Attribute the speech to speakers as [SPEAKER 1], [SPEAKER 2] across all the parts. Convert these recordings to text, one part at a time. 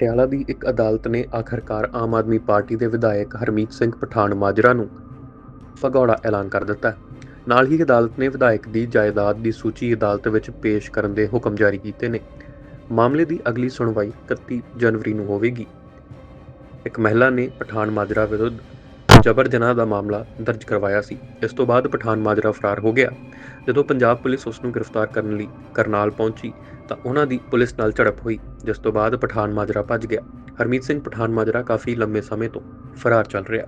[SPEAKER 1] ਪਟਿਆਲਾ ਦੀ ਇੱਕ ਅਦਾਲਤ ਨੇ ਆਖਰਕਾਰ ਆਮ ਆਦਮੀ ਪਾਰਟੀ ਦੇ ਵਿਧਾਇਕ ਹਰਮੀਤ ਸਿੰਘ ਪਠਾਨ ਮਾਜਰਾ ਨੂੰ ਫਗੌੜਾ ਐਲਾਨ ਕਰ ਦਿੱਤਾ। ਨਾਲ ਹੀ ਅਦਾਲਤ ਨੇ ਵਿਧਾਇਕ ਦੀ ਜਾਇਦਾਦ ਦੀ ਸੂਚੀ ਅਦਾਲਤ ਵਿੱਚ ਪੇਸ਼ ਕਰਨ ਦੇ ਹੁਕਮ ਜਾਰੀ ਕੀਤੇ ਨੇ। ਮਾਮਲੇ ਦੀ ਅਗਲੀ ਸੁਣਵਾਈ 31 ਜਨਵਰੀ ਨੂੰ ਹੋਵੇਗੀ। ਇੱਕ ਮਹਿਲਾ ਨੇ ਪਠਾਨ ਮਾਜਰਾ ਵਿਰੁੱਧ ਜਬਰ ਜਨਾਹ ਦਾ ਮਾਮਲਾ ਦਰਜ ਕਰਵਾਇਆ ਸੀ। ਇਸ ਤੋਂ ਬਾਅਦ ਪਠਾਨ ਮਾਜਰਾ ਫਰਾਰ ਹੋ ਗਿਆ। ਜਦੋਂ ਪੰਜਾਬ ਪੁਲਿਸ ਉਸ ਨੂੰ ਗ੍ਰਿਫਤਾਰ ਕਰਨ ਲਈ ਕਰਨਾਲ ਪਹੁੰਚੀ, ਤਾਂ ਉਹਨਾਂ ਦੀ ਪੁਲਿਸ ਨਾਲ ਝੜਪ ਹੋਈ, ਜਿਸ ਤੋਂ ਬਾਅਦ ਪਠਾਨ ਮਾਜਰਾ ਭੱਜ ਗਿਆ। ਹਰਮੀਤ ਸਿੰਘ ਪਠਾਨ ਮਾਜਰਾ ਕਾਫੀ ਲੰਬੇ ਸਮੇਂ ਤੋਂ ਫਰਾਰ ਚੱਲ ਰਿਹਾ।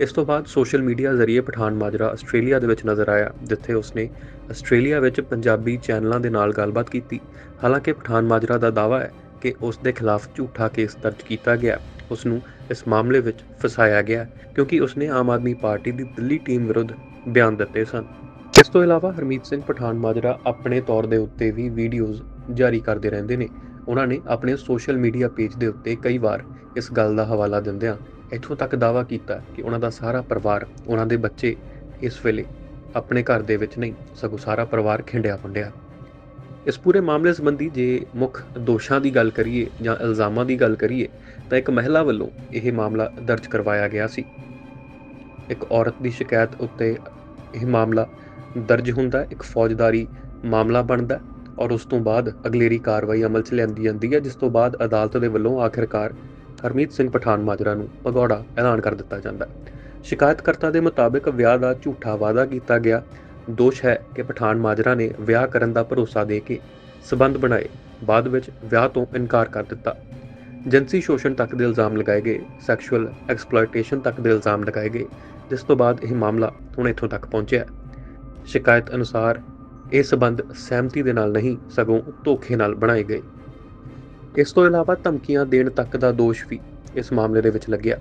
[SPEAKER 1] ਇਸ ਤੋਂ ਬਾਅਦ ਸੋਸ਼ਲ ਮੀਡੀਆ ਜ਼ਰੀਏ ਪਠਾਨ ਮਾਜਰਾ ਆਸਟ੍ਰੇਲੀਆ ਦੇ ਵਿੱਚ ਨਜ਼ਰ ਆਇਆ, ਜਿੱਥੇ ਉਸਨੇ ਆਸਟ੍ਰੇਲੀਆ ਵਿੱਚ ਪੰਜਾਬੀ ਚੈਨਲਾਂ ਦੇ ਨਾਲ ਗੱਲਬਾਤ ਕੀਤੀ। ਹਾਲਾਂਕਿ ਪਠਾਨ ਮਾਜਰਾ ਦਾ ਦਾਅਵਾ ਹੈ ਕਿ ਉਸ ਦੇ ਖਿਲਾਫ ਝੂਠਾ ਕੇਸ ਦਰਜ ਕੀਤਾ ਗਿਆ। ਉਸ ਨੂੰ ਇਸ ਮਾਮਲੇ ਵਿੱਚ ਫਸਾਇਆ ਗਿਆ ਕਿਉਂਕਿ ਉਸਨੇ ਆਮ ਆਦਮੀ ਪਾਰਟੀ ਦੀ ਦਿੱਲੀ ਟੀਮ ਵਿਰੁੱਧ ਬਿਆਨ ਦਿੱਤੇ ਸਨ। ਇਸ ਤੋਂ ਇਲਾਵਾ ਹਰਮੀਤ ਸਿੰਘ ਪਠਾਨ ਮਾਜਰਾ ਆਪਣੇ ਤੌਰ ਦੇ ਉੱਤੇ ਵੀ ਵੀਡੀਓਜ਼ ਜਾਰੀ ਕਰਦੇ ਰਹਿੰਦੇ ਨੇ। ਉਹਨਾਂ ਨੇ ਆਪਣੇ ਸੋਸ਼ਲ ਮੀਡੀਆ ਪੇਜ ਦੇ ਉੱਤੇ ਕਈ ਵਾਰ ਇਸ ਗੱਲ ਦਾ ਹਵਾਲਾ ਦਿੰਦਿਆਂ ਇੱਥੋਂ ਤੱਕ ਦਾਅਵਾ ਕੀਤਾ ਕਿ ਉਹਨਾਂ ਦਾ ਸਾਰਾ ਪਰਿਵਾਰ, ਉਹਨਾਂ ਦੇ ਬੱਚੇ ਇਸ ਵੇਲੇ ਆਪਣੇ ਘਰ ਦੇ ਵਿੱਚ ਨਹੀਂ, ਸਗੋਂ ਸਾਰਾ ਪਰਿਵਾਰ ਖਿੰਡਿਆ ਪੁੰਡਿਆ ਇਸ ਪੂਰੇ ਮਾਮਲੇ ਸੰਬੰਧੀ ਜੇ ਮੁੱਖ ਦੋਸ਼ਾਂ ਦੀ ਗੱਲ ਕਰੀਏ ਜਾਂ ਇਲਜ਼ਾਮਾਂ ਦੀ ਗੱਲ ਕਰੀਏ, ਤਾਂ ਇੱਕ ਮਹਿਲਾ ਵੱਲੋਂ ਇਹ ਮਾਮਲਾ ਦਰਜ ਕਰਵਾਇਆ ਗਿਆ ਸੀ। ਇੱਕ ਔਰਤ ਦੀ ਸ਼ਿਕਾਇਤ ਉੱਤੇ ਇਹ ਮਾਮਲਾ ਦਰਜ ਹੁੰਦਾ, ਇੱਕ ਫੌਜਦਾਰੀ ਮਾਮਲਾ ਬਣਦਾ ਔਰ ਉਸ ਤੋਂ ਬਾਅਦ ਅਗਲੇਰੀ ਕਾਰਵਾਈ ਅਮਲ 'ਚ ਲਿਆਂਦੀ ਜਾਂਦੀ ਹੈ, ਜਿਸ ਤੋਂ ਬਾਅਦ ਅਦਾਲਤ ਦੇ ਵੱਲੋਂ ਆਖਿਰਕਾਰ ਹਰਮੀਤ ਸਿੰਘ ਪਠਾਨ ਮਾਜਰਾ ਨੂੰ ਭਗੌੜਾ ਐਲਾਨ ਕਰ ਦਿੱਤਾ ਜਾਂਦਾ। ਹੈ ਸ਼ਿਕਾਇਤਕਰਤਾ ਦੇ ਮੁਤਾਬਕ ਵਿਆਹ ਦਾ ਝੂਠਾ ਵਾਅਦਾ ਕੀਤਾ ਗਿਆ ਦੋਸ਼ ਹੈ ਕਿ ਪਠਾਨ ਮਾਜਰਾ ਨੇ ਵਿਆਹ ਕਰਨ ਦਾ ਭਰੋਸਾ ਦੇ ਕੇ ਸਬੰਧ ਬਣਾਏ, ਬਾਅਦ ਵਿੱਚ ਵਿਆਹ ਤੋਂ ਇਨਕਾਰ ਕਰ ਦਿੱਤਾ। ਜਿਨਸੀ ਸ਼ੋਸ਼ਣ ਤੱਕ ਦੇ ਇਲਜ਼ਾਮ ਲਗਾਏ ਗਏ, ਸੈਕਸ਼ੂਅਲ ਐਕਸਪਲੋਇਟੇਸ਼ਨ ਤੱਕ ਦੇ ਇਲਜ਼ਾਮ ਲਗਾਏ ਗਏ, ਜਿਸ ਤੋਂ ਬਾਅਦ ਇਹ ਮਾਮਲਾ ਹੁਣ ਇੱਥੋਂ ਤੱਕ ਪਹੁੰਚਿਆ ਸ਼ਿਕਾਇਤ ਅਨੁਸਾਰ ਇਹ ਸਬੰਧ ਸਹਿਮਤੀ ਦੇ ਨਾਲ ਨਹੀਂ, ਸਗੋਂ ਧੋਖੇ ਨਾਲ ਬਣਾਏ ਗਏ। ਇਸ ਤੋਂ ਇਲਾਵਾ ਧਮਕੀਆਂ ਦੇਣ ਤੱਕ ਦਾ ਦੋਸ਼ ਵੀ ਇਸ ਮਾਮਲੇ ਦੇ ਵਿੱਚ ਲੱਗਿਆ।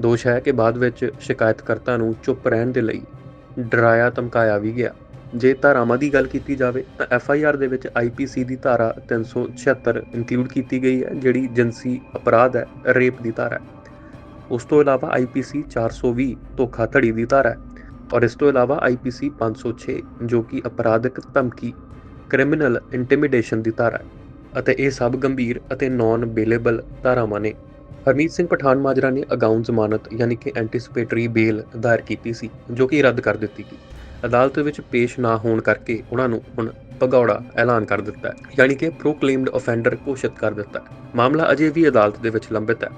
[SPEAKER 1] ਦੋਸ਼ ਹੈ ਕਿ ਬਾਅਦ ਵਿੱਚ ਸ਼ਿਕਾਇਤਕਰਤਾ ਨੂੰ ਚੁੱਪ ਰਹਿਣ ਦੇ ਲਈ ਡਰਾਇਆ, ਧਮਕਾਇਆ ਵੀ ਗਿਆ। ਜੇ ਧਾਰਾਵਾਂ ਦੀ ਗੱਲ ਕੀਤੀ ਜਾਵੇ ਤਾਂ ਐਫ ਆਈ ਆਰ ਦੇ ਵਿੱਚ ਆਈ ਪੀ ਸੀ ਦੀ ਧਾਰਾ 376 ਇਨਕਲੂਡ ਕੀਤੀ ਗਈ ਹੈ, ਜਿਹੜੀ ਜਿਨਸੀ ਅਪਰਾਧ ਹੈ, ਰੇਪ ਦੀ ਧਾਰਾ ਹੈ। ਉਸ ਤੋਂ ਇਲਾਵਾ ਆਈ ਪੀ ਸੀ 420 ਧੋਖਾਧੜੀ ਦੀ ਧਾਰਾ ਹੈ ਔਰ ਇਸ ਤੋਂ ਇਲਾਵਾ ਆਈ ਪੀ ਸੀ 506 ਜੋ ਕਿ ਅਪਰਾਧਿਕ ਧਮਕੀ ਕ੍ਰਿਮੀਨਲ ਇੰਟੀਮੀਡੇਸ਼ਨ ਦੀ ਧਾਰਾ ਹੈ। ਅਤੇ ਇਹ ਸਭ ਗੰਭੀਰ ਅਤੇ ਨਾਨ ਬੇਲੇਬਲ ਧਾਰਾਵਾਂ ਨੇ। ਹਰਮੀਤ ਸਿੰਘ ਪਠਾਨ ਮਾਜਰਾ ਨੇ ਅਗਾਊਂ ਜ਼ਮਾਨਤ ਯਾਨੀ ਕਿ ਐਂਟੀਸਪੇਟਰੀ ਬੇਲ ਦਾਇਰ ਕੀਤੀ ਸੀ, ਜੋ ਕਿ ਰੱਦ ਕਰ ਦਿੱਤੀ ਗਈ। ਅਦਾਲਤ ਵਿੱਚ ਪੇਸ਼ ਨਾ ਹੋਣ ਕਰਕੇ ਉਹਨਾਂ ਨੂੰ ਹੁਣ ਭਗੌੜਾ ਐਲਾਨ ਕਰ ਦਿੱਤਾ ਹੈ, ਯਾਨੀ ਕਿ ਪ੍ਰੋਕਲੇਮਡ ਆਫੈਂਡਰ ਘੋਸ਼ਿਤ ਕਰ ਦਿੱਤਾ ਹੈ। ਮਾਮਲਾ ਅਜੇ ਵੀ ਅਦਾਲਤ ਦੇ ਵਿੱਚ ਲੰਬਿਤ ਹੈ।